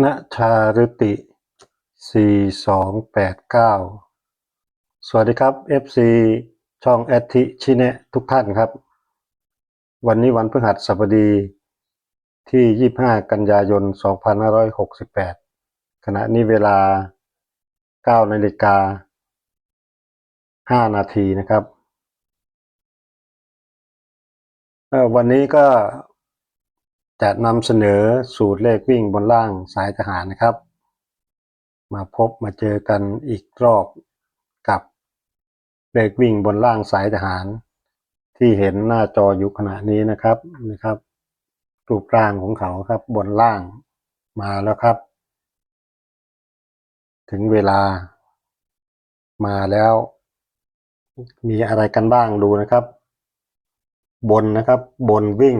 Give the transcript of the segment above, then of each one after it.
ณชาฤติสี่สองแปดเก้าสวัสดีครับ FC ช่องแอทิชิเนะทุกท่านครับ วันนี้วันพฤหัสบดีที่ 25 กันยายน 2568 ขณะนี้เวลา 9 นาฬิกา 5 นาทีนะครับ วันนี้ก็ จะนำเสนอสูตรเลขวิ่งบนล่างสายทหารนะครับ มาพบมาเจอกันอีกรอบกับเลขวิ่งบนล่างสายทหาร ที่เห็นหน้าจออยู่ขณะนี้นะครับนะครับรูปร่างของเขาครับบนล่างมาแล้วครับ ถึงเวลามาแล้ว มีอะไรกันบ้างดูนะครับ บนนะครับ บนวิ่ง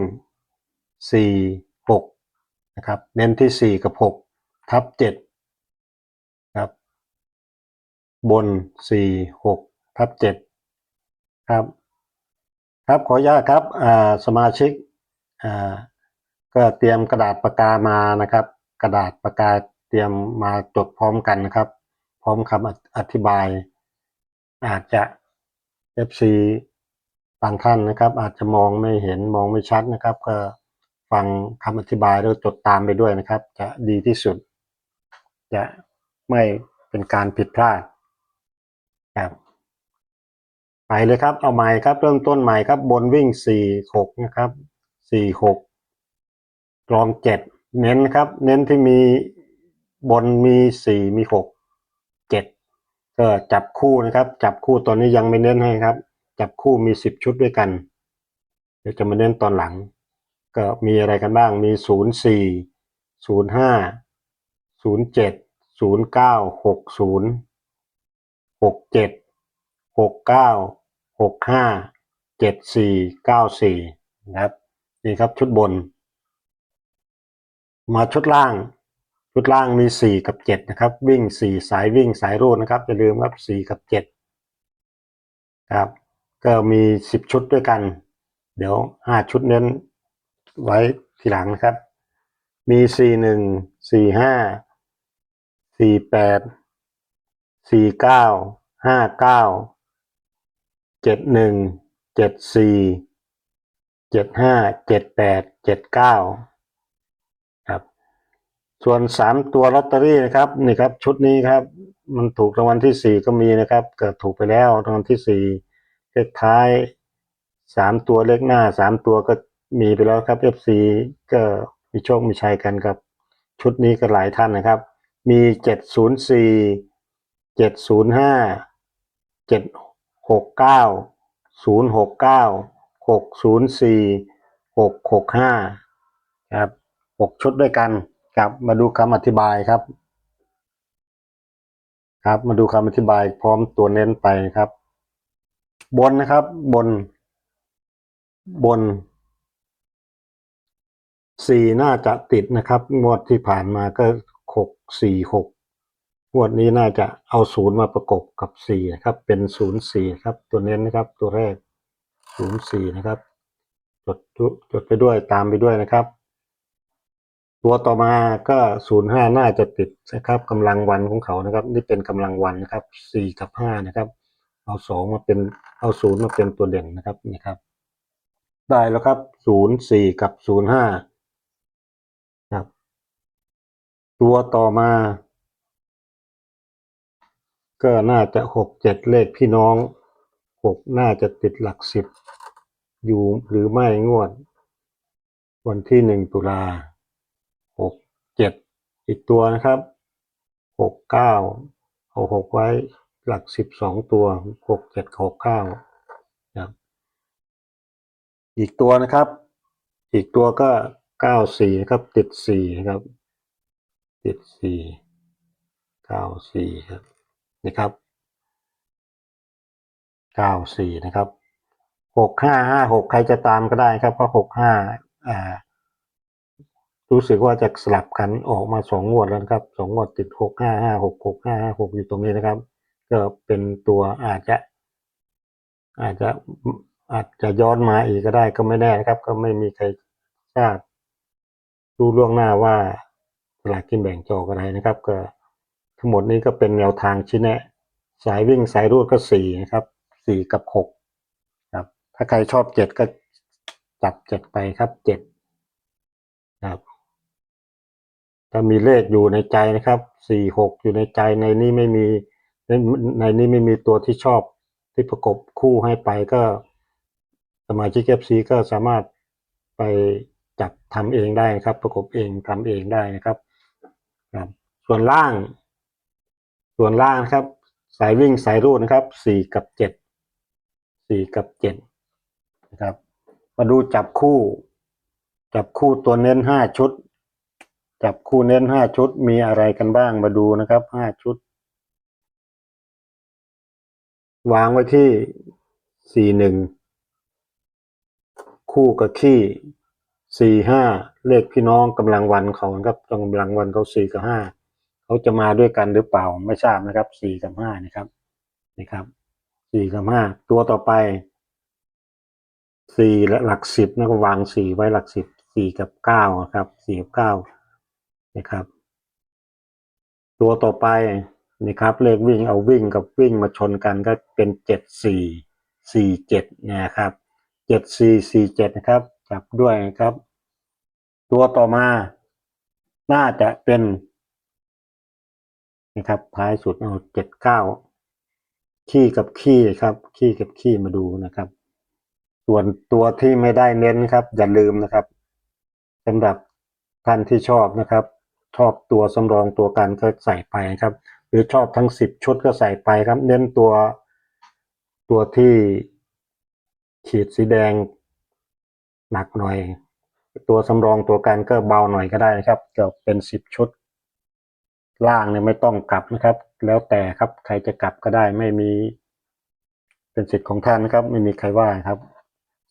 สี่หกนะครับ เน้นที่สี่กับหกทับเจ็ดครับ บนสี่หกทับเจ็ดครับ ครับขออนุญาตครับสมาชิกก็เตรียมกระดาษปากกามานะครับ กระดาษปากกาเตรียมมาจดพร้อมกันนะครับ พร้อมคำอธิบาย อาจจะ FC บางท่านนะครับ อาจจะมองไม่เห็นมองไม่ชัดนะครับ ก็ ฟังคำอธิบายแล้วจดตามไปด้วยนะครับ จะดีที่สุด จะไม่เป็นการผิดพลาดครับไปเลยครับ เอาใหม่ครับ เริ่มต้นใหม่ครับ บนวิ่งสี่หกนะครับสี่หกรองเจ็ดเน้นครับ เน้นที่มีบนมีสี่มีหกเจ็ดก็จับคู่นะครับ จับคู่ตอนนี้ยังไม่เน้นให้ครับ จับคู่มีสิบชุดด้วยกัน เดี๋ยวจะมาเน้นตอนหลัง ก็มีอะไรกันบ้างมีศูนย์สี่ศูนย์ห้าศูนย์เจ็ดศูนะครับนี่ครับชุดบน มาชุดล่าง ชุดล่างมีสี่กับเจ็ดนะครับ วิ่งสี่สายวิ่งสายรูดนะครับอย่าลืมครับสี่กับเจ็ดครับ ก็มีสิบชุดด้วยกัน เดี๋ยวห้าชุดเน้น ไว้ทีหลังนะครับ มีสี่หนึ่งสี่ห้าสี่แปดสี่เก้าห้าเก้าเจ็ดหนึ่งเจ็ดสี่เจ็ดห้าเจ็ดแปดเจ็ดเก้าครับ ส่วนสามตัวลอตเตอรี่นะครับนี่ครับชุดนี้ครับ มันถูกรางวัลที่สี่ก็มีนะครับ เกิดถูกไปแล้วรางวัลที่สี่เลขท้ายสามตัวเลขหน้าสามตัวก็ มีไปแล้วครับ FC ก็มีโชคมีชัยกันครับ ชุดนี้ก็หลายท่านนะครับ มีเจ็ดศูนย์สี่เจ็ดศูนย์ห้าเจ็ดหกเก้าศูนย์หกเก้าหกศูนย์สี่หกหกห้าครับหกชุดด้วยกันครับมาดูคำอธิบายครับ ครับ มาดูคำอธิบายพร้อมตัวเน้นไปครับ บนนะครับ บน บน สี่น่าจะติดนะครับ งวดที่ผ่านมาก็หกสี่หกงวดนี้น่าจะเอาศูนย์มาประกบกับสี่นะครับ เป็นศูนย์สี่ครับ ตัวเน้นนะครับ ตัวแรกศูนย์สี่นะครับ จดจดไปด้วยตามไปด้วยนะครับ ตัวต่อมาก็ศูนย์ห้าน่าจะติดนะครับกำลังวันของเขานะครับ นี่เป็นกำลังวันนะครับสี่กับห้านะครับ เอาสองมาเป็นเอาศูนย์มาเป็นตัวเด่นนะครับนี่ครับ ได้แล้วครับศูนย์สี่กับศูนย์ห้าครับ ตัวต่อมา ก็น่าจะหกเจ็ดเลขพี่น้องหกน่าจะติดหลักสิบ อยู่หรือไม่งวด วันที่หนึ่งตุลาหกเจ็ดอีกตัวนะครับหกเก้าเอาหกไว้หลักสิบสองตัวหกเจ็ดหกเก้าครับอีกตัวนะครับ อีกตัวก็เก้าสี่นะครับ ติดสี่นะครับ ติดสี่เก้าสี่ครับนี่ครับเก้าสี่นะครับหกห้าห้าหกใครจะตามก็ได้ครับเพราะหกห้าอ่า รู้สึกว่าจะสลับกันออกมาสองงวดแล้วครับสองงวดติดหกห้าห้าหกหกห้าห้าหกอยู่ตรงนี้นะครับ ก็เป็นตัวอาจจะ อาจจะอาจจะย้อนมาอีกก็ได้ก็ไม่แน่นะครับ ก็ไม่มีใครทราบรู้ล่วงหน้าว่า สลากกินแบ่งจอกอะไรนะครับ ก็ทั้งหมดนี้ก็เป็นแนวทางชี้แนะ สายวิ่งสายรูดก็สี่นะครับสี่กับหกครับ ถ้าใครชอบเจ็ดก็จับเจ็ดไปครับเจ็ดครับถ้ามีเลขอยู่ในใจนะครับสี่หกอยู่ในใจในนี้ไม่มีในในนี้ไม่มีตัวที่ชอบที่ประกบคู่ให้ไปก็สมาชิกเอฟซีก็สามารถไปจับทำเองได้นะครับ ประกบเองทำเองได้นะครับ ส่วนล่าง ส่วนล่างนะครับ สายวิ่งสายรูดนะครับสี่กับเจ็ดสี่กับเจ็ดนะครับ มาดูจับคู่ จับคู่ตัวเน้นห้าชุด จับคู่เน้นห้าชุดมีอะไรกันบ้างมาดูนะครับห้าชุด วางไว้ที่สี่หนึ่งคู่กับขี้สี่ห้าเลขพี่น้องกำลังวันเขาครับกำลังวันเขาสี่กับห้า เขาจะมาด้วยกันหรือเปล่าไม่ทราบนะครับสี่กับห้านะครับนี่ครับสี่กับห้าตัวต่อไปสี่และหลักสิบนะก็วางสี่ไว้หลักสิบสี่กับเก้าครับสี่กับเก้านะครับ ตัวต่อไปนี่ครับเลขวิ่งเอาวิ่งกับวิ่งมาชนกันก็เป็นเจ็ดสี่สี่เจ็ดนะครับเจ็ดสี่สี่เจ็ดนะครับจับด้วยนะครับ ตัวต่อมาน่าจะเป็น นะครับท้ายสุดเอาเจ็ดเก้าขี้กับขี้ครับขี้กับขี้มาดูนะครับ ส่วนตัวที่ไม่ได้เน้นครับ อย่าลืมนะครับสำหรับท่านที่ชอบนะครับ ชอบตัวสำรองตัวกันก็ใส่ไปครับ หรือชอบทั้งสิบชุดก็ใส่ไปครับ เน้นตัวตัวที่ขีดสีแดงหนักหน่อย ตัวสำรองตัวกันก็เบาหน่อยก็ได้นะครับก็เป็นสิบชุด ล่างเนี่ยไม่ต้องกลับนะครับ แล้วแต่ครับใครจะกลับก็ได้ไม่มี เป็นสิทธิ์ของท่านนะครับ ไม่มีใครว่าครับ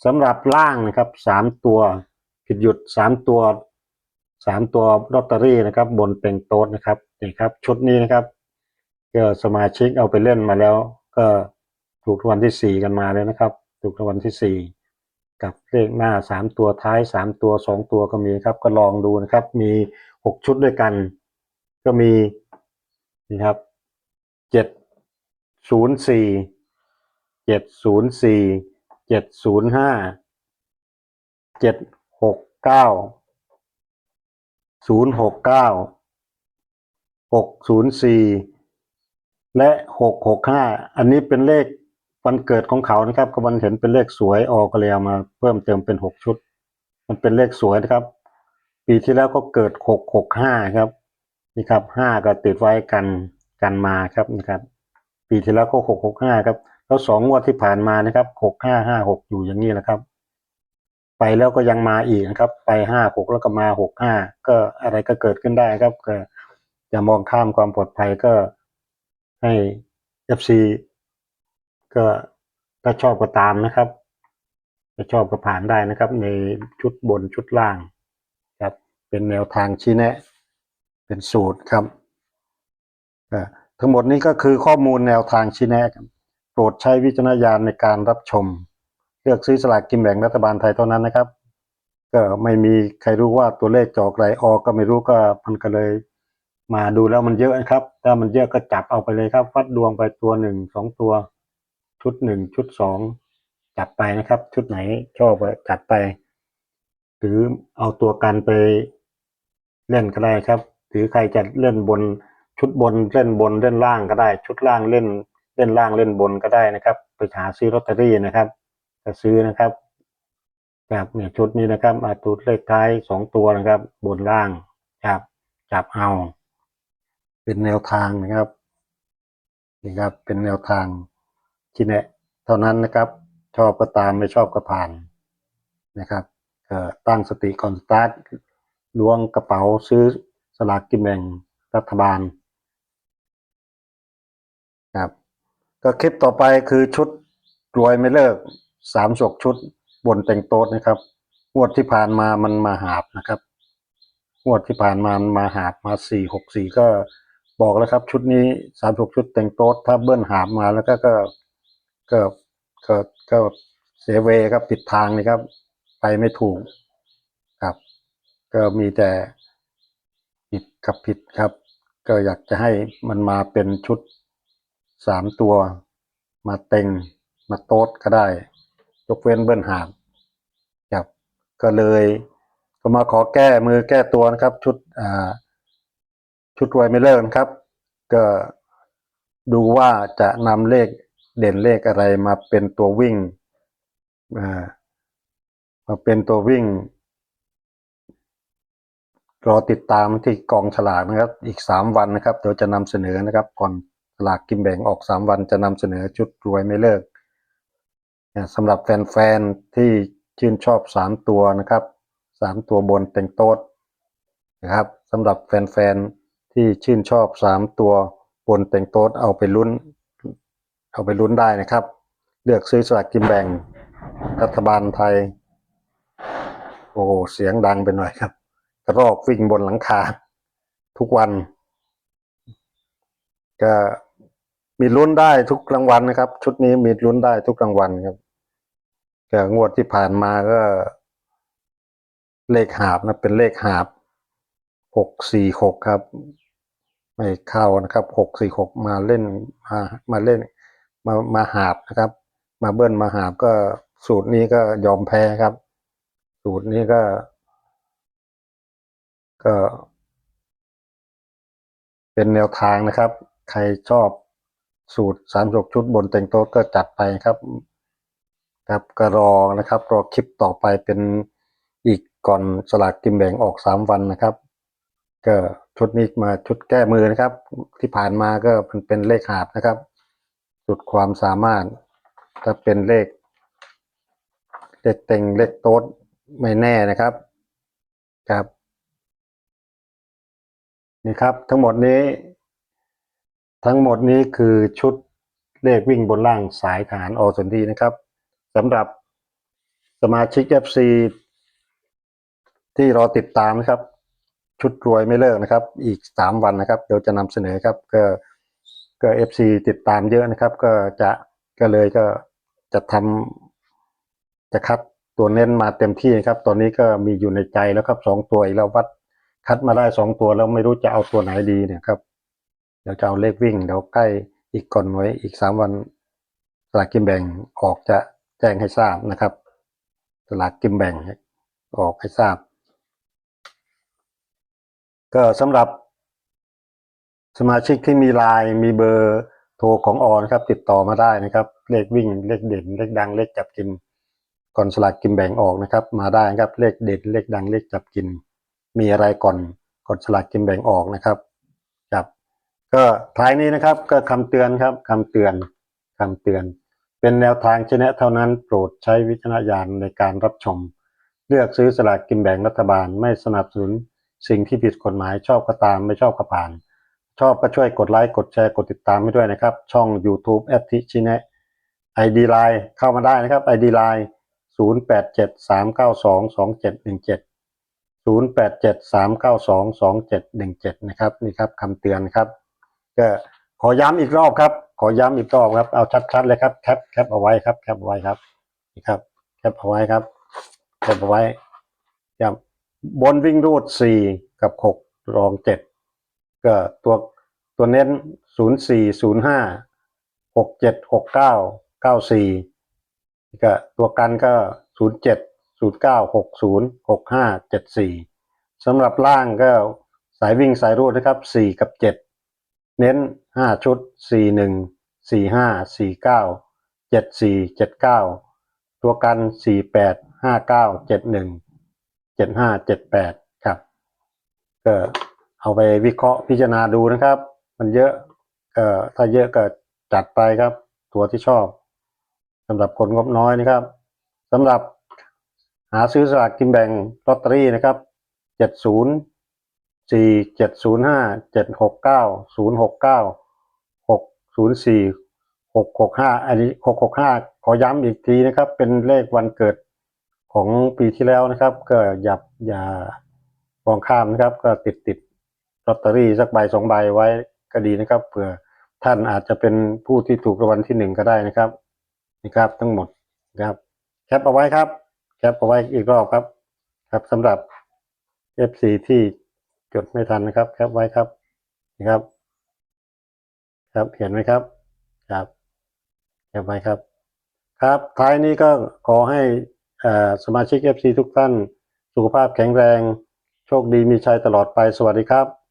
สำหรับล่างนะครับสามตัวผิดหยุดสามตัวสามตัวลอตเตอรี่นะครับ บนเป็นโต๊ดนะครับนี่ครับ ชุดนี้นะครับก็สมาชิกเอาไปเล่นมาแล้ว ก็ถูกรางวัลที่สี่กันมาเลยนะครับ ถูกรางวัลที่สี่กับเลขหน้าสามตัวท้ายสามตัวสองตัวก็มีครับ ก็ลองดูนะครับ มีหกชุดด้วยกัน ก็มีนี่ครับเจ็ดศูนย์สี่เจ็ดศูนย์สี่เจ็ดศูนย์ห้าเจ็ดหกเก้าศูนย์หกเก้าหกศูนย์สี่และหกหกห้าอันนี้เป็นเลขวันเกิดของเขานะครับก็มันเห็นเป็นเลขสวยออกก็เลยเอามาเพิ่มเติมเป็นหกชุด มันเป็นเลขสวยนะครับ ปีที่แล้วก็เกิดหกหกห้าครับ นี่ครับห้าก็ติดไว้กันกันมาครับนะครับ ปีที่แล้วก็หกหกห้าครับ แล้วสองงวดที่ผ่านมานะครับหกห้าห้าหกอยู่อย่างนี้แหละครับ ไปแล้วก็ยังมาอีกนะครับ ไปห้าหกแล้วก็มาหกห้าก็อะไรก็เกิดขึ้นได้ครับก็อย่ามองข้ามความปลอดภัยก็ให้เอฟซีก็ถ้าชอบก็ตามนะครับถ้าชอบก็ผ่านได้นะครับ ในชุดบนชุดล่างครับเป็นแนวทางชี้แนะ เป็นสูตรครับทั้งหมดนี้ก็คือข้อมูลแนวทางชี้แนะครับโปรดใช้วิจารณญาณในการรับชม เลือกซื้อสลากกินแบ่งรัฐบาลไทยเท่านั้นนะครับ ก็ไม่มีใครรู้ว่าตัวเลขจอกไรออกก็ไม่รู้ก็มันก็เลย มาดูแล้วมันเยอะนะครับ ถ้ามันเยอะก็จับเอาไปเลยครับวัดดวงไปตัวหนึ่งสองตัว ชุดหนึ่งชุดสองจับไปนะครับ ชุดไหนชอบจัดไป หรือเอาตัวกันไปเล่นก็ได้ครับ หรือใครจะเล่นบนชุดบนเล่นบนเล่นล่างก็ได้ ชุดล่างเล่นเล่นล่างเล่นบนก็ได้นะครับ ไปหาซื้อลอตเตอรี่นะครับจะซื้อนะครับแบบเนี่ยชุดนี้นะครับมาตุดเลขท้ายสองตัวนะครับ บนล่างจับจับเอา เป็นแนวทางนะครับนี่ครับเป็นแนวทางที่แนะเท่านั้นนะครับ ชอบก็ตามไม่ชอบก็ผ่านนะครับตั้งสติก่อนสตาร์ทล้วงกระเป๋าซื้อ สลากกินแบ่งรัฐบาลครับ ก็คลิปต่อไปคือชุดรวยไม่เลิกสามศกชุดบนแต่งโต๊ดนะครับงวดที่ผ่านมามันมาหาบนะครับงวดที่ผ่านมามันมาหาบมาสี่หกสี่ก็บอกแล้วครับ ชุดนี้สามศกชุดแต่งโต๊ดถ้าเบิ้ลหาบมาแล้วก็ก็ก็ก็ก็เสียเวครับผิดทางเลยครับ ไปไม่ถูกครับ ก็มีแต่ กับผิดครับ ก็อยากจะให้มันมาเป็นชุดสามตัว มาเต็งมาโต๊ดก็ได้ ยกเว้นเบิ้ลหาบครับ ก็เลยก็มาขอแก้มือแก้ตัวนะครับ ชุดอ่าชุดรวยไม่เลิกนะครับ ก็ดูว่าจะนำเลขเด่นเลขอะไรมาเป็นตัววิ่งอ่ามาเป็นตัววิ่ง รอติดตามที่กองฉลากนะครับ อีกสามวันนะครับเดี๋ยวจะนำเสนอนะครับก่อนฉลากกินแบ่งออกสามวันจะนำเสนอชุดรวยไม่เลิกสำหรับแฟนๆที่ชื่นชอบสามตัวนะครับสามตัวบนเต็งโต๊ดนะครับสำหรับแฟนๆที่ชื่นชอบสามตัวบนเต็งโต๊ดเอาไปลุ้น เอาไปลุ้นได้นะครับ เลือกซื้อสลากกินแบ่งรัฐบาลไทย โอ้เสียงดังไปหน่อยครับ กระรอกวิ่งบนหลังคา ทุกวัน ก็มีลุ้นได้ทุกรางวัลนะครับ ชุดนี้มีลุ้นได้ทุกรางวัลครับก็งวดที่ผ่านมาก็ เลขหาบนะ เป็นเลขหาบหกสี่หกครับ ไม่เข้านะครับหกสี่หกมาเล่นมามาเล่น มามาหาบนะครับ มาเบิ้ลมาหาบก็สูตรนี้ก็ยอมแพ้ครับ สูตรนี้ก็ ก็ เป็นแนวทางนะครับ ใครชอบสูตรสามจกชุดบนเต็งโต๊ะก็จัดไปครับ ครับก็รอนะครับ รอคลิปต่อไปเป็นอีกก่อนสลากกินแบ่งออกสามวันนะครับ ก็ชุดนี้มาชุดแก้มือนะครับ ที่ผ่านมาก็เป็นเป็นเลขหาบนะครับ สุดความสามารถถ้าเป็นเลขเลขเต็งเลขโต๊ดไม่แน่นะครับ ครับ นี่ครับ ทั้งหมดนี้ ทั้งหมดนี้คือชุดเลขวิ่งบนล่างสายฐานอสนทีนะครับสำหรับสมาชิก FC ที่รอติดตามนะครับ ชุดรวยไม่เลิกนะครับ อีกสามวันนะครับเดี๋ยวจะนำเสนอครับ ก็ก็ FC ติดตามเยอะนะครับ ก็จะก็เลยก็จะทำจะคัดตัวเน้นมาเต็มที่นะครับ ตอนนี้ก็มีอยู่ในใจแล้วครับสองตัวอีกแล้ววัด คัดมาได้สองตัวแล้วไม่รู้จะเอาตัวไหนดีเนี่ยครับ เดี๋ยวจะเอาเลขวิ่งเดี๋ยวใกล้อีกก่อนไว้อีกสามวันสลากกินแบ่งออกจะแจ้งให้ทราบนะครับสลากกินแบ่งออกให้ทราบ ก็สำหรับสมาชิกที่มีไลน์มีเบอร์โทรของออนครับติดต่อมาได้นะครับ เลขวิ่งเลขเด่น เลขดังเลขจับกินก่อนสลากกินแบ่งออกนะครับ มาได้นะครับเลขเด่นเลขดังเลขจับกิน มีอะไรก่อนก่อนสลากกินแบ่งออกนะครับครับ ก็ท้ายนี้นะครับ ก็คำเตือนครับคำเตือนคำเตือน เป็นแนวทางชนะเท่านั้นโปรดใช้วิจารณญาณในการรับชม เลือกซื้อสลากกินแบ่งรัฐบาลไม่สนับสนุน สิ่งที่ผิดกฎหมายชอบก็ตามไม่ชอบก็ผ่าน ชอบก็ช่วยกดไลค์กดแชร์กดติดตามให้ด้วยนะครับ ช่อง YouTube แอดทิชินะไอดีไลน์เข้ามาได้นะครับไอดีไลน์0 0 8 7 3 9 2 2 7 1 7 นะครับ นี่ครับคำเตือนครับ ก็ขอย้ำอีกรอบครับ ขอย้ำอีกรอบครับ เอาชัดๆเลยครับ แคปแคปเอาไว้ครับ แคปเอาไว้ครับ นี่ครับ แคปเอาไว้ครับ แคปเอาไว้ครับบนวิ่งรูดสี่กับหกรองเจ็ดก็ตัวตัวเน้นศูนย์สี่ศูนย์ห้าหกเจ็ดหกเก้าเก้าสี่ก็ตัวกันก็ศูนย์เจ็ด ศูนย์เก้าหกศูนย์หกห้าเจ็ดสี่สำหรับล่างก็สายวิ่งสายรูดนะครับสี่กับเจ็ดเน้นห้าชุดสี่หนึ่งสี่ห้าสี่เก้าเจ็ดสี่เจ็ดเก้าตัวกันสี่แปดห้าเก้าเจ็ดหนึ่งเจ็ดห้าเจ็ดแปดครับก็เอาไปวิเคราะห์พิจารณาดูนะครับ มันเยอะก็ถ้าเยอะก็จัดไปครับ ตัวที่ชอบสำหรับคนงบน้อยนะครับสำหรับ หาซื้อสลากกินแบ่งลอตเตอรี่นะครับเจ็ดศูนย์สี่เจ็ดศูนย์ห้าเจ็ดหกเก้าศูนย์หกเก้าหกศูนย์สี่หกหกห้าอันนี้หกหกห้าขอย้ำอีกทีนะครับ เป็นเลขวันเกิดของปีที่แล้วนะครับ ก็อย่าอย่ามองข้ามนะครับ ก็ติดติดลอตเตอรี่สักใบสองใบไว้ก็ดีนะครับเผื่อท่านอาจจะเป็นผู้ที่ถูกรางวัลที่หนึ่งก็ได้นะครับนี่ครับทั้งหมดนะครับแคปเอาไว้ครับ แคปเอาไว้อีกรอบครับ ครับสำหรับ FC ที่จดไม่ทันนะครับ แคปไว้ครับนี่ครับ ครับเห็นไหมครับ ครับแคปไว้ครับ ครับท้ายนี้ก็ขอให้สมาชิก FC ทุกท่าน สุขภาพแข็งแรง โชคดีมีชัยตลอดไปสวัสดีครับ